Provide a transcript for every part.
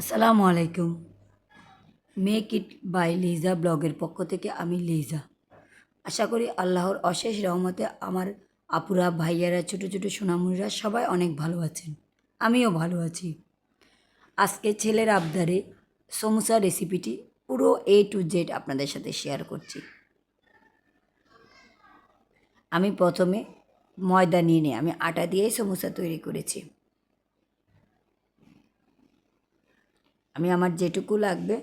আসসালামু আলাইকুম। Make it by Liza ব্লগের পক্ষ থেকে আমি লিজা আশা করি আল্লাহর অশেষ রহমতে আমার আপুরা, ভাইয়ারা, ছোটো ছোটো সোনামুনিরা সবাই অনেক ভালো আছেন। আমিও ভালো আছি। আজকে ছেলের আবদারে সমোসা রেসিপিটি পুরো এ টু জেড আপনাদের সাথে শেয়ার করছি। আমি প্রথমে ময়দা নিয়ে নিয়ে আমি আটা দিয়েই সমোসা তৈরি করেছি। আমি আমার যেটুকু লাগবে,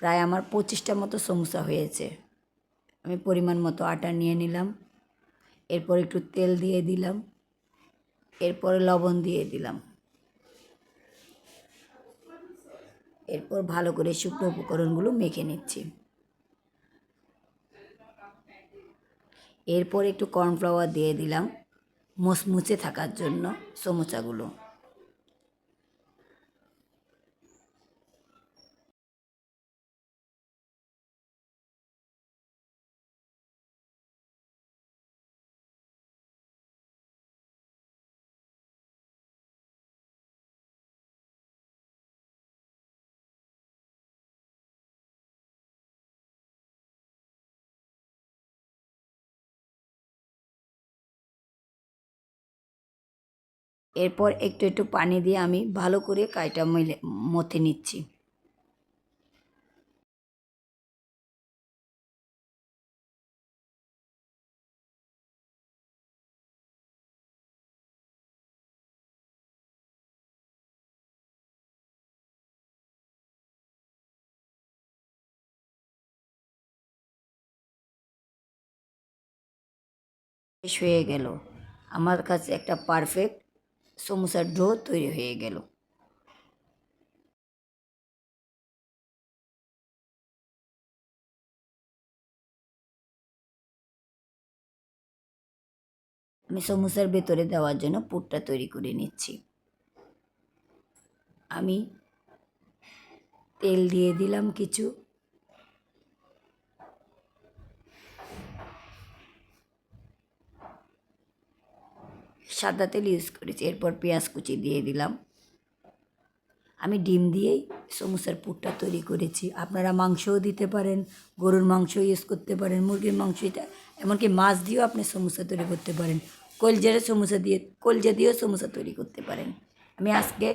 প্রায় আমার পঁচিশটা মতো সমোসা হয়েছে। আমি পরিমাণ মতো আটা নিয়ে নিলাম, এরপর একটু তেল দিয়ে দিলাম, এরপরে লবণ দিয়ে দিলাম। এরপর ভালো করে শুকনো উপকরণগুলো মেখে নিচ্ছি। এরপর একটু কর্নফ্লাওয়ার দিয়ে দিলাম মুচমুচে থাকার জন্য সমোসাগুলো। এরপর একটু একটু পানি দিয়ে আমি ভালো করে কাইটা মিলে, মথে নিচ্ছি। শেষ হয়ে গেল। আমার কাছে একটা পারফেক্ট সমোসার ডো তৈরি হয়ে গেল। আমি সমুসার ভেতরে দেওয়ার জন্য পুরটা তৈরি করে নিচ্ছি। আমি তেল দিয়ে দিলাম কিছু। সাদা তেল ইউজ করেছি, এরপর পেঁয়াজ কুচি দিয়ে দিলাম। আমি ডিম দিয়েই সমোসার পুরটা তৈরি করেছি। আপনারা মাংসও দিতে পারেন, গরুর মাংস ইউজ করতে পারেন, মুরগির মাংস এমনকি মাছ দিয়েও আপনি সমোসা তৈরি করতে পারেন। কলজারে সমোসা দিয়ে, কলজা দিয়েও সমোসা তৈরি করতে পারেন। আমি আজকে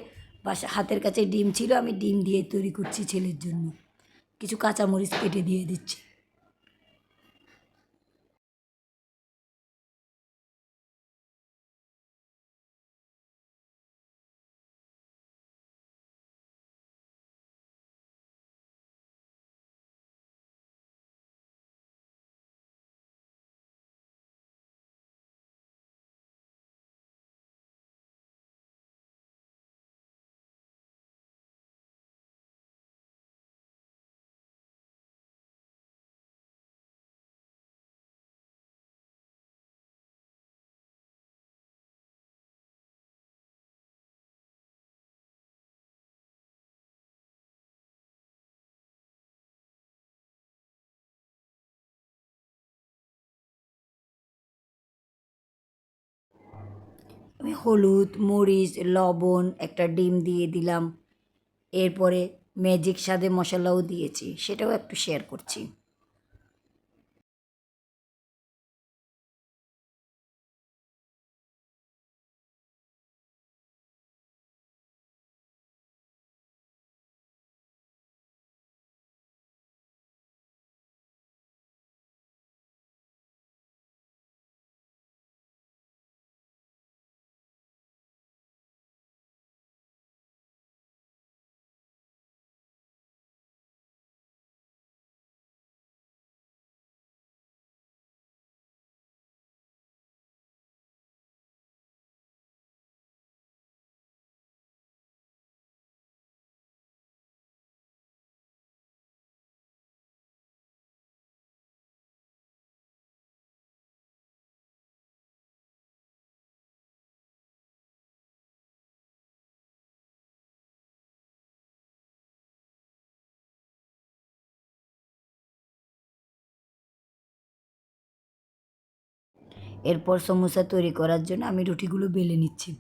বাসা, হাতের কাছে ডিম ছিল, আমি ডিম দিয়ে তৈরি করছি ছেলের জন্য। কিছু কাঁচামরিচ কেটে দিয়ে দিচ্ছি। আমি হলুদ, মরিচ, লবণ একটা ডিম দিয়ে দিলাম। এরপরে ম্যাজিক স্বাদে মশলাও দিয়েছি, সেটাও একটু শেয়ার করছি। এরপর সমোসা তৈরি করার জন্য আমি রুটিগুলো বেলে নিচ্ছি।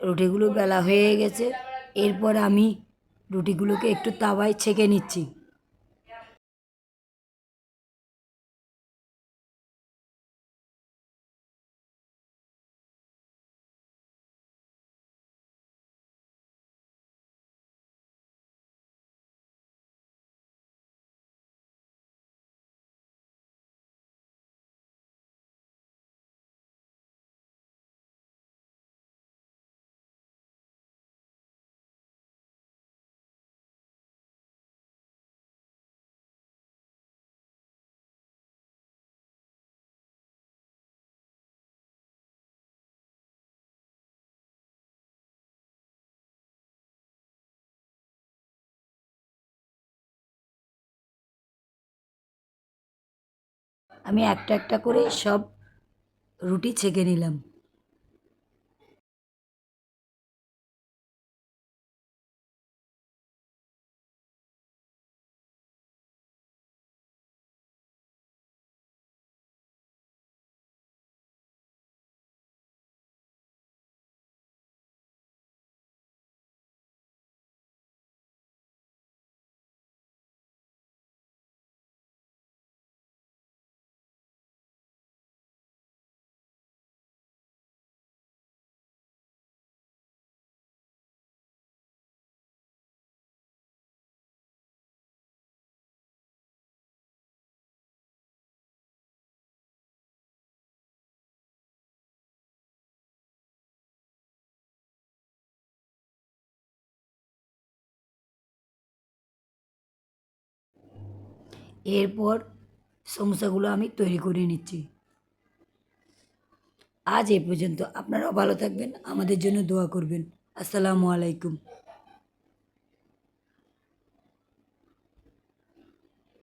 রুটিগুলো বেলা হয়ে গেছে। এরপর আমি রুটিগুলোকে একটু তাওয়ায় ছেঁকে নিচ্ছি। আমি একটা একটা করে সব রুটি ছেঁকে নিলাম। এরপর সমস্যাগুলো আমি তৈরি করে নিচ্ছি। আজ এ পর্যন্ত। আপনারাও ভালো থাকবেন। আমাদের জন্য দোয়া করবেন। আসসালামু আলাইকুম।